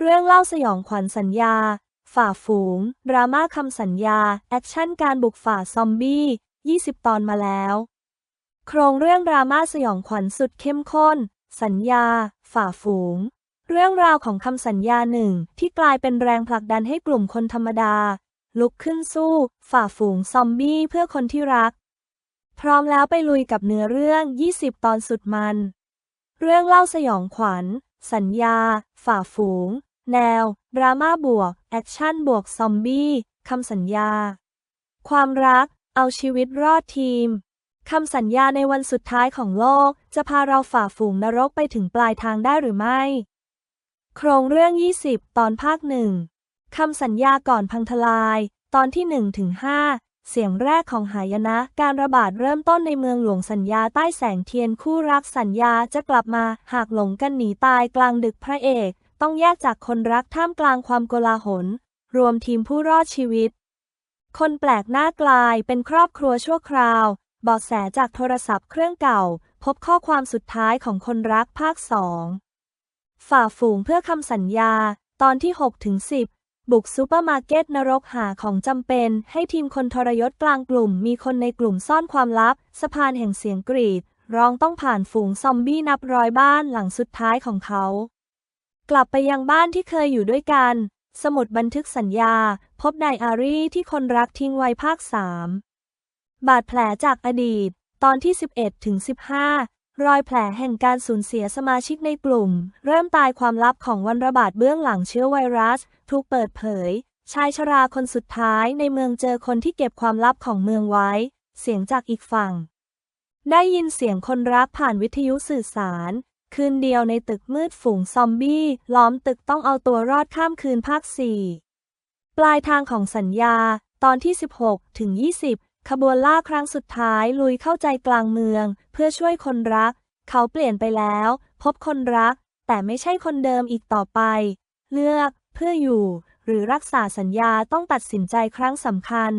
เรื่องเล่าสยองขวัญสัญญา ฝ่าฝูง ดราม่าคำสัญญา แอคชั่นการบุกฝ่าซอมบี้ 20 ตอนมาแล้ว โครงเรื่องดราม่าสยองขวัญสุดเข้มข้น สัญญา ฝ่าฝูง เรื่องราวของคำสัญญาหนึ่งที่กลายเป็นแรงผลักดันให้กลุ่มคนธรรมดา ลุกขึ้นสู้ ฝ่าฝูงซอมบี้เพื่อคนที่รัก พร้อมแล้วไปลุยกับเนื้อเรื่อง 20 ตอนสุดมัน เรื่องเล่าสยองขวัญ สัญญา ฝ่าฝูง แนว ดราม่าบวก แอคชั่นบวกซอมบี้คำสัญญา ความรัก เอาชีวิตรอดทีมคำสัญญาในวันสุดท้ายของโลก จะพาเราฝ่าฝูงนรกไปถึงปลายทางได้หรือไม่ โครงเรื่อง 20 ตอนภาคหนึ่งคำสัญญาก่อนพังทลาย ตอนที่1ถึง5เสียงแรกของหายนะ การระบาดเริ่มต้นในเมืองหลวงสัญญาใต้แสงเทียนคู่รักสัญญาจะกลับมาหากหลงกันหนีตายกลางดึกพระเอก ต้องแยกจากคนรักท่ามกลางความโกลาหล รวมทีมผู้รอดชีวิต คนแปลกหน้ากลายเป็นครอบครัวชั่วคราวบาะแสจากโทรศัพท์เครื่องเก่า พบข้อความสุดท้ายของคนรักภาคสองฝ่าฝูงเพื่อคำสัญญา ตอนที่6ถึง10 บุกซูเปอร์มาร์เก็ตนรกหาของจำเป็น ให้ทีมคนทรยศกลางกลุ่ม มีคนในกลุ่มซ่อนความลับ สะพานแห่งเสียงกรีด ร้องต้องผ่านฝูงซอมบี้นับร้อยบ้านหลังสุดท้ายของเขา กลับไปยังบ้านที่เคยอยู่ด้วยกัน สมุดบันทึกสัญญา พบไดอารีที่คนรักทิ้งไว้ภาค3บาดแผลจากอดีต ตอนที่ 11ถึง15 รอยแผลแห่งการสูญเสียสมาชิกในกลุ่ม เริ่มตายความลับของวันระบาดเบื้องหลังเชื้อไวรัส ถูกเปิดเผย ชายชราคนสุดท้ายในเมืองเจอคนที่เก็บความลับของเมืองไว้ เสียงจากอีกฝั่ง ได้ยินเสียงคนรักผ่านวิทยุสื่อสาร คืนเดียวในตึกมืดฝูงซอมบี้ ล้อมตึกต้องเอาตัวรอดข้ามคืนภาค 4 ปลายทางของสัญญา ตอนที่ 16 ถึง 20 ขบวนล่าครั้งสุดท้ายลุยเข้าใจกลางเมือง เพื่อช่วยคนรัก เขาเปลี่ยนไปแล้ว พบคนรัก แต่ไม่ใช่คนเดิมอีกต่อไป เลือก เพื่ออยู่ หรือรักษาสัญญาต้องตัดสินใจครั้งสำคัญ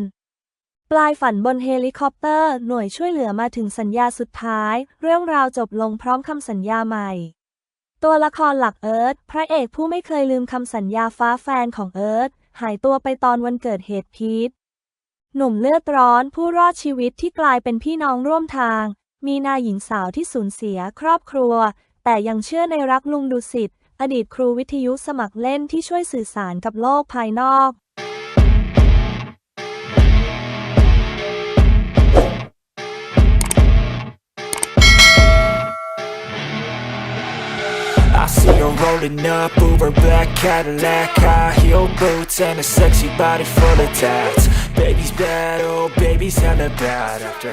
ปลายฝันบนเฮลิคอปเตอร์ หน่วยช่วยเหลือมาถึงสัญญาสุดท้าย เรื่องราวจบลงพร้อมคำสัญญาใหม่ ตัวละครหลักเอิร์ธพระเอกผู้ไม่เคยลืมคำสัญญาฟ้าแฟนของเอิร์ธหายตัวไปตอนวันเกิดเหตุพีทหนุ่มเลือดร้อนผู้รอดชีวิตที่กลายเป็นพี่น้องร่วมทาง มีนายหญิงสาวที่สูญเสียครอบครัว แต่ยังเชื่อในรักลุงดุสิตอดีตครูวิทยุสมัครเล่นที่ช่วยสื่อสารกับโลกภายนอก see her rolling up, Uber black Cadillac High heel boots and a sexy body full of tats. Baby's bad, oh baby's hella bad. After